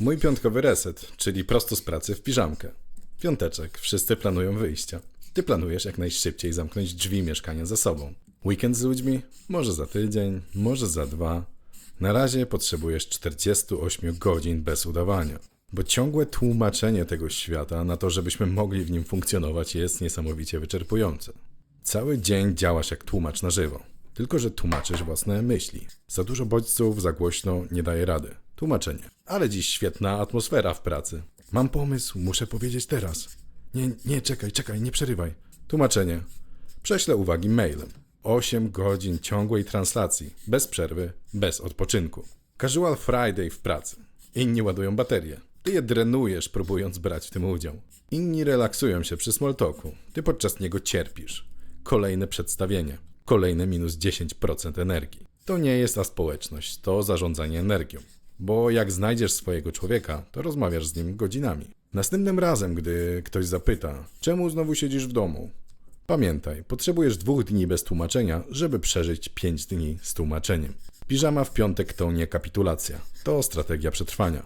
Mój piątkowy reset, czyli prosto z pracy w piżamkę. Piąteczek, wszyscy planują wyjścia. Ty planujesz jak najszybciej zamknąć drzwi mieszkania za sobą. Weekend z ludźmi? Może za tydzień, może za dwa. Na razie potrzebujesz 48 godzin bez udawania. Bo ciągłe tłumaczenie tego świata na to, żebyśmy mogli w nim funkcjonować, jest niesamowicie wyczerpujące. Cały dzień działasz jak tłumacz na żywo. Tylko, że tłumaczysz własne myśli. Za dużo bodźców, za głośno, nie daje rady. Tłumaczenie. Ale dziś świetna atmosfera w pracy. Mam pomysł, muszę powiedzieć teraz. Nie, nie, czekaj, czekaj, nie przerywaj. Tłumaczenie. Prześlę uwagi mailem. 8 godzin ciągłej translacji, bez przerwy, bez odpoczynku. Casual Friday w pracy. Inni ładują baterie. Ty je drenujesz, próbując brać w tym udział. Inni relaksują się przy small talku. Ty podczas niego cierpisz. Kolejne przedstawienie. Kolejne minus 10% energii. To nie jest aspołeczność, to zarządzanie energią. Bo jak znajdziesz swojego człowieka, to rozmawiasz z nim godzinami. Następnym razem, gdy ktoś zapyta, czemu znowu siedzisz w domu? Pamiętaj, potrzebujesz dwóch dni bez tłumaczenia, żeby przeżyć pięć dni z tłumaczeniem. Piżama w piątek to nie kapitulacja, to strategia przetrwania.